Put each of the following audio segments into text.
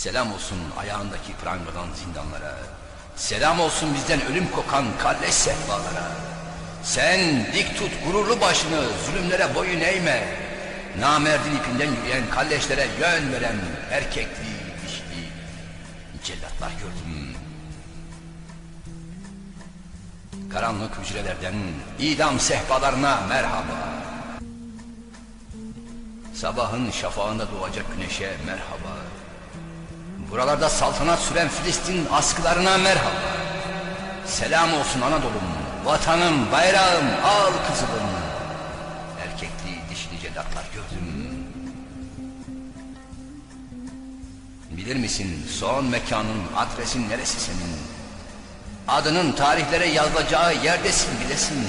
Selam olsun ayağındaki prangadan zindanlara. Selam olsun bizden ölüm kokan kalleş sehpalara. Sen dik tut gururlu başını zulümlere boyun eğme. Namerdin ipinden yürüyen kalleşlere yön veren erkekli dişli cellatlar gördüm. Karanlık hücrelerden idam sehpalarına merhaba. Sabahın şafağında doğacak güneşe merhaba. Buralarda saltanat süren Filistin askılarına merhaba. Selam olsun Anadolu'm, vatanım, bayrağım, al kızılım. Erkekli dişli cellatlar gördüm. Bilir misin son mekanın, adresin neresi senin? Adının tarihlere yazılacağı yerdesin bilesin.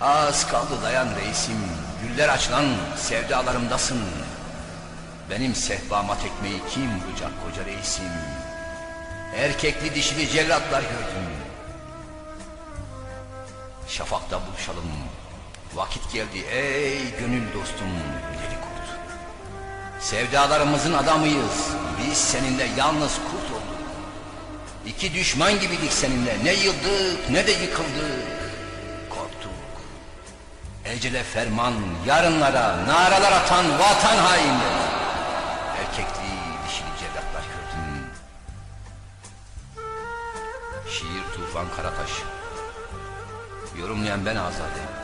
Az kaldı dayan reisim, güller açılan sevdalarımdasın. Benim sehpama tekmeyi kim vuracak koca reisim? Erkekli dişili cellatlar gördüm. Şafakta buluşalım. Vakit geldi ey gönül dostum deli kurt. Sevdalarımızın adamıyız. Biz seninle yalnız kurt olduk. İki düşman gibiydik seninle. Ne yıldık ne de yıkıldık. Korktuk. Ecele ferman, yarınlara, naralar atan vatan hainleri. Erkekli, dişili cellatlar gördüm. Şiir Tufan Karataş. Yorumlayan ben Azade.